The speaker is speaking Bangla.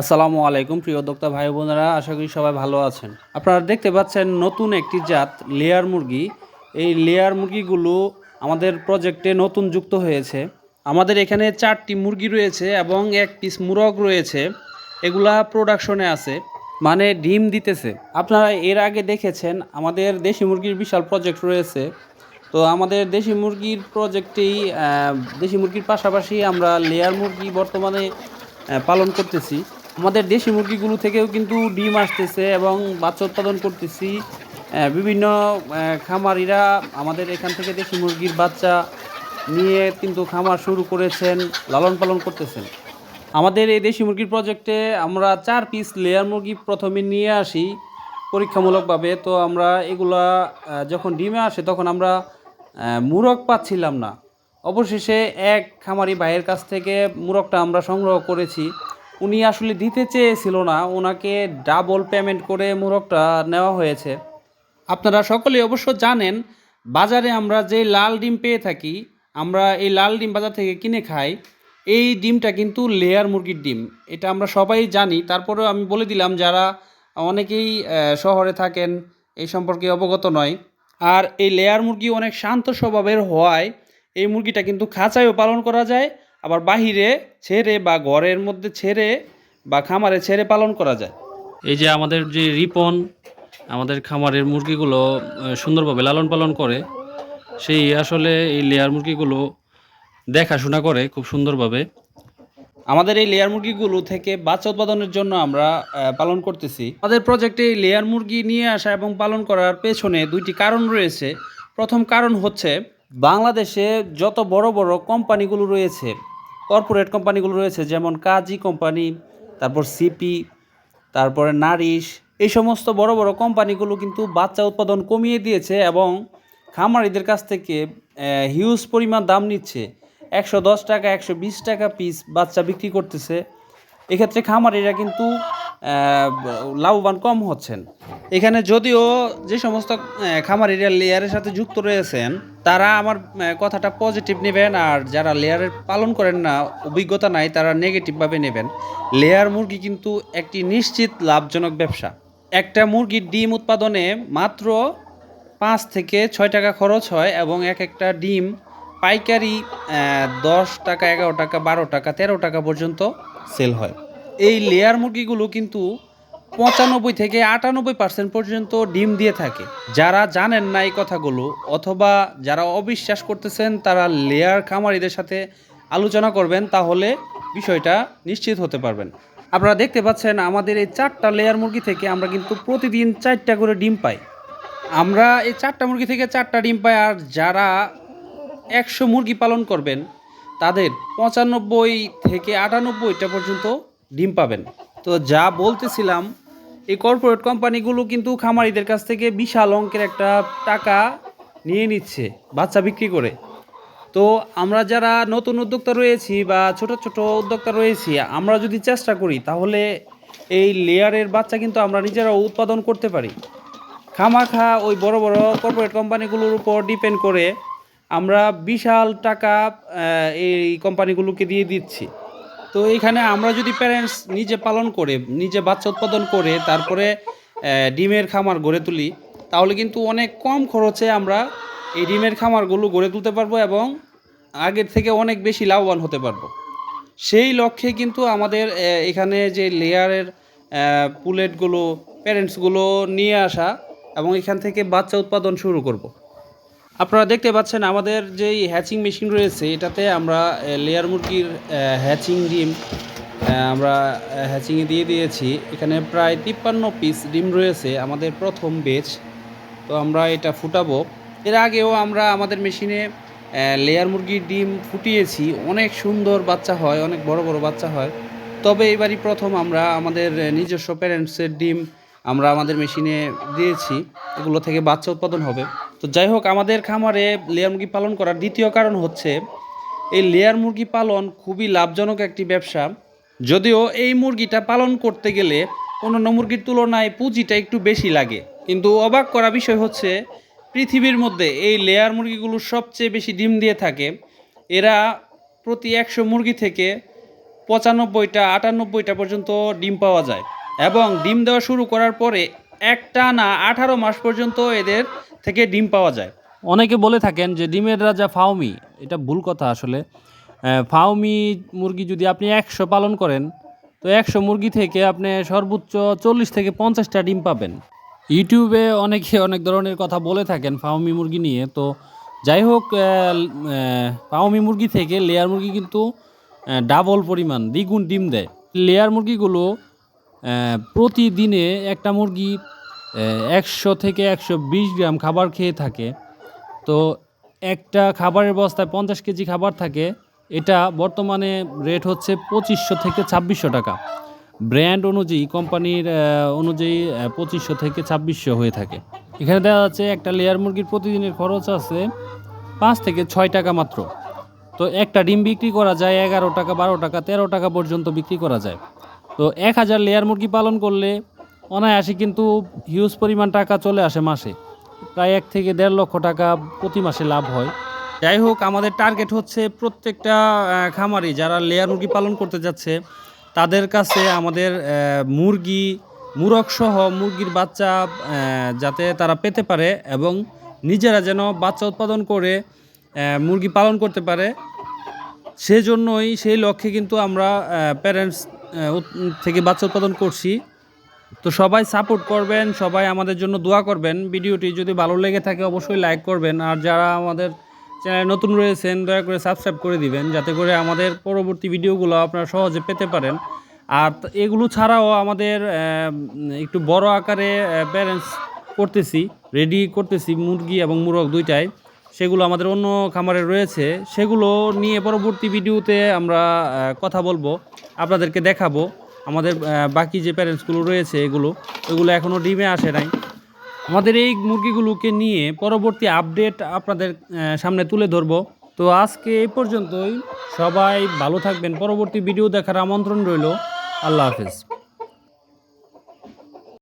আসসালামু আলাইকুম, প্রিয় উদ্যোক্তা ভাই বোনেরা, আশা করি সবাই ভালো আছেন। আপনারা দেখতে পাচ্ছেন নতুন একটি জাত লেয়ার মুরগি। এই লেয়ার মুরগিগুলো আমাদের প্রজেক্টে নতুন যুক্ত হয়েছে। আমাদের এখানে চারটি মুরগি রয়েছে এবং এক পিস মুরগ রয়েছে। এগুলা প্রোডাকশনে আছে মানে ডিম দিতেছে। আপনারা এর আগে দেখেছেন, আমাদের দেশি মুরগির বিশাল প্রজেক্ট রয়েছে। তো আমাদের দেশি মুরগির প্রজেক্টেই দেশি মুরগির পাশাপাশি আমরা লেয়ার মুরগি বর্তমানে পালন করতেছি। আমাদের দেশি মুরগিগুলো থেকেও কিন্তু ডিম আসতেছে এবং বাচ্চা উৎপাদন করতেছি। বিভিন্ন খামারিরা আমাদের এখান থেকে দেশি মুরগির বাচ্চা নিয়ে কিন্তু খামার শুরু করেছেন, লালন পালন করতেছেন। আমাদের এই দেশি মুরগির প্রজেক্টে আমরা চার পিস লেয়ার মুরগি প্রথমে নিয়ে আসি পরীক্ষামূলকভাবে। তো আমরা এগুলা যখন ডিমে আসে তখন আমরা মুরগ পাচ্ছিলাম না। অবশেষে এক খামারি ভাইয়ের কাছ থেকে মুরগটা আমরা সংগ্রহ করেছি। উনি আসলে দিতে চেয়েছিল না ওনাকে ডাবল পেমেন্ট করে মুরগটা নেওয়া হয়েছে। আপনারা সকলেই অবশ্য জানেন, বাজারে আমরা যে লাল ডিম পেয়ে থাকি, আমরা এই লাল ডিম বাজার থেকে কিনে খাই, এই ডিমটা কিন্তু লেয়ার মুরগির ডিম। এটা আমরা সবাই জানি। তারপরেও আমি বলে দিলাম, যারা অনেকেই শহরে থাকেন, এই সম্পর্কে অবগত নয়। আর এই লেয়ার মুরগি অনেক শান্ত স্বভাবের হওয়ায় এই মুরগিটা কিন্তু খাঁচায়ও পালন করা যায় আবার বাহিরে ছেড়ে বা ঘরের মধ্যে ছেড়ে বা খামারে ছেড়ে পালন করা যায়। এই যে আমাদের যে রিপন আমাদের খামারের মুরগিগুলো সুন্দরভাবে লালন পালন করে সেই আসলে এই লেয়ার মুরগিগুলো দেখাশোনা করে খুব সুন্দরভাবে। আমাদের এই লেয়ার মুরগিগুলো থেকে বাচ্চা উৎপাদনের জন্য আমরা পালন করতেছি। আমাদের প্রজেক্টে এই লেয়ার মুরগি নিয়ে আসা এবং পালন করার পেছনে দুইটি কারণ রয়েছে। প্রথম কারণ হচ্ছে বাংলাদেশে যত বড় বড় কোম্পানিগুলো রয়েছে কর্পোরেট কোম্পানিগুলো রয়েছে, যেমন কাজী কোম্পানি, তারপর সিপি তারপরে নারিশ, এই সমস্ত বড় বড় কোম্পানিগুলো কিন্তু বাচ্চা উৎপাদন কমিয়ে দিয়েছে এবং খামারিদের কাছ থেকে হিউজ পরিমাণ দাম নিচ্ছে। একশো দশ টাকা, একশো বিশ টাকা পিস বাচ্চা বিক্রি করতেছে। এক্ষেত্রে খামারিরা কিন্তু লাভবান কম হচ্ছেন। এখানে যদিও যে সমস্ত খামারিরা লেয়ারের সাথে যুক্ত রয়েছেন, তারা আমার কথাটা পজিটিভ নেবেন আর যারা লেয়ারের পালন করেন না, অভিজ্ঞতা নাই, তারা নেগেটিভভাবে নেবেন। লেয়ার মুরগি কিন্তু একটি নিশ্চিত লাভজনক ব্যবসা। একটা মুরগির ডিম উৎপাদনে মাত্র পাঁচ থেকে ছয় টাকা খরচ হয় এবং এক একটা ডিম পাইকারি দশ টাকা, এগারো টাকা, বারো টাকা, তেরো টাকা পর্যন্ত সেল হয়। এই লেয়ার মুরগিগুলো কিন্তু পঁচানব্বই থেকে আটানব্বই পার্সেন্ট পর্যন্ত ডিম দিয়ে থাকে। যারা জানেন না এই কথাগুলো, অথবা যারা অবিশ্বাস করতেছেন তারা লেয়ার খামারিদের সাথে আলোচনা করবেন, তাহলে বিষয়টা নিশ্চিত হতে পারবেন। আপনারা দেখতে পাচ্ছেন, আমাদের এই চারটা লেয়ার মুরগি থেকে আমরা কিন্তু প্রতিদিন চারটা করে ডিম পাই। আমরা এই চারটা মুরগি থেকে চারটা ডিম পাই, আর যারা একশো মুরগি পালন করবেন, তাদের পঁচানব্বই থেকে আটানব্বইটা পর্যন্ত ডিম পাবেন। তো যা বলতেছিলাম এই কর্পোরেট কোম্পানিগুলো কিন্তু খামারিদের কাছ থেকে বিশাল অঙ্কের একটা টাকা নিয়ে নিচ্ছে, বাচ্চা বিক্রি করে। তো আমরা যারা নতুন উদ্যোক্তা রয়েছি বা ছোট ছোট উদ্যোক্তা রয়েছি, আমরা যদি চেষ্টা করি, তাহলে এই লেয়ারের বাচ্চা কিন্তু আমরা নিজেরাও উৎপাদন করতে পারি। খামাখা ওই বড় বড় কর্পোরেট কোম্পানিগুলোর উপর ডিপেন্ড করে আমরা বিশাল টাকা এই কোম্পানিগুলোকে দিয়ে দিচ্ছি। তো এখানে আমরা যদি প্যারেন্টস নিজে পালন করে, নিজে বাচ্চা উৎপাদন করে, তারপরে ডিমের খামার গড়ে তুলি, তাহলে কিন্তু অনেক কম খরচে আমরা এই ডিমের খামারগুলো গড়ে তুলতে পারব এবং আগের থেকে অনেক বেশি লাভবান হতে পারব সেই লক্ষ্যে কিন্তু আমাদের এখানে যে লেয়ারের পুলেটগুলো প্যারেন্টসগুলো নিয়ে আসা এবং এখান থেকে বাচ্চা উৎপাদন শুরু করব। আপনারা দেখতে পাচ্ছেন আমাদের যেই হ্যাচিং মেশিন রয়েছে, এটাতে আমরা লেয়ার মুরগির হ্যাচিং ডিম আমরা হ্যাচিংয়ে দিয়ে দিয়েছি। এখানে প্রায় তিপ্পান্ন পিস ডিম রয়েছে, আমাদের প্রথম বেচ তো আমরা এটা ফুটাবো। এর আগেও আমরা আমাদের মেশিনে লেয়ার মুরগির ডিম ফুটিয়েছি। অনেক সুন্দর বাচ্চা হয়, অনেক বড় বড় বাচ্চা হয়। তবে এবারই প্রথম আমরা আমাদের নিজস্ব প্যারেন্টসের ডিম আমরা আমাদের মেশিনে দিয়েছি। এগুলো থেকে বাচ্চা উৎপাদন হবে। তো যাই হোক, আমাদের খামারে লেয়ার মুরগি পালন করার দ্বিতীয় কারণ হচ্ছে, এই লেয়ার মুরগি পালন খুবই লাভজনক একটি ব্যবসা। যদিও এই মুরগিটা পালন করতে গেলে অন্যান্য মুরগির তুলনায় পুঁজিটা একটু বেশি লাগে। কিন্তু অবাক করা বিষয় হচ্ছে, পৃথিবীর মধ্যে এই লেয়ার মুরগিগুলো সবচেয়ে বেশি ডিম দিয়ে থাকে। এরা প্রতি একশো মুরগি থেকে পঁচানব্বইটা, আটানব্বইটা পর্যন্ত ডিম পাওয়া যায়। এবং ডিম দেওয়া শুরু করার পরে একটা না আঠারো মাস পর্যন্ত এদের থেকে ডিম পাওয়া যায়। অনেকে বলে থাকেন যে ডিমের রাজা ফাউমি এটা ভুল কথা আসলে। ফাউমি মুরগি যদি আপনি একশো পালন করেন, তো একশো মুরগি থেকে আপনি সর্বোচ্চ চল্লিশ থেকে পঞ্চাশটা ডিম পাবেন। ইউটিউবে অনেকে অনেক ধরনের কথা বলে থাকেন ফাউমি মুরগি নিয়ে, তো যাই হোক ফাউমি মুরগি থেকে লেয়ার মুরগি কিন্তু ডাবল পরিমাণ দ্বিগুণ ডিম দেয়। লেয়ার মুরগিগুলো প্রতিদিনে একটা মুরগি একশো থেকে একশো বিশ গ্রাম খাবার খেয়ে থাকে। তো একটা খাবারের বস্তায় পঞ্চাশ কেজি খাবার থাকে। এটা বর্তমানে রেট হচ্ছে পঁচিশশো থেকে ছাব্বিশশো টাকা। ব্র্যান্ড অনুযায়ী, কোম্পানির অনুযায়ী পঁচিশশো থেকে ছাব্বিশশো হয়ে থাকে। এখানে দেখা যাচ্ছে একটা লেয়ার মুরগির প্রতিদিনের খরচ আছে পাঁচ থেকে ছয় টাকা মাত্র। তো একটা ডিম বিক্রি করা যায় এগারো টাকা, বারো টাকা, তেরো টাকা পর্যন্ত বিক্রি করা যায়। তো এক হাজার লেয়ার মুরগি পালন করলে অনায়াসে কিন্তু হিউজ পরিমাণ টাকা চলে আসে মাসে। প্রায় এক থেকে দেড় লক্ষ টাকা প্রতি মাসে লাভ হয়। যাই হোক, আমাদের টার্গেট হচ্ছে প্রত্যেকটা খামারি যারা লেয়ার মুরগি পালন করতে যাচ্ছে, তাদের কাছে আমাদের মুরগি, মুরগ সহ মুরগির বাচ্চা যাতে তারা পেতে পারে এবং নিজেরা যেন বাচ্চা উৎপাদন করে মুরগি পালন করতে পারে। সেজন্যই, সেই লক্ষ্যে কিন্তু আমরা প্যারেন্টস থেকে বাচ্চা উৎপাদন করছি। তো সবাই সাপোর্ট করবেন, সবাই আমাদের জন্য দোয়া করবেন। ভিডিওটি যদি ভালো লেগে থাকে, অবশ্যই লাইক করবেন। আর যারা আমাদের চ্যানেলে নতুন রয়েছেন, দয়া করে সাবস্ক্রাইব করে দিবেন, যাতে করে আমাদের পরবর্তী ভিডিওগুলো আপনারা সহজে পেতে পারেন। আর এগুলো ছাড়াও আমাদের একটু বড় আকারে প্যারেন্টস করতেছি রেডি করতেছি, মুরগি এবং মুরগ দুইটাই। সেগুলো আমাদের অন্য খামারে রয়েছে, সেগুলো নিয়ে পরবর্তী ভিডিওতে আমরা কথা বলব, আপনাদেরকে দেখাবো। আমাদের বাকি যে প্যারেন্টসগুলো রয়েছে এগুলো এগুলো এখনও ডিমে আসে নাই। আমাদের এই মুরগিগুলোকে নিয়ে পরবর্তী আপডেট আপনাদের সামনে তুলে ধরবো। তো আজকে এই পর্যন্তই। সবাই ভালো থাকবেন। পরবর্তী ভিডিও দেখার আমন্ত্রণ রইল। আল্লাহ হাফেজ।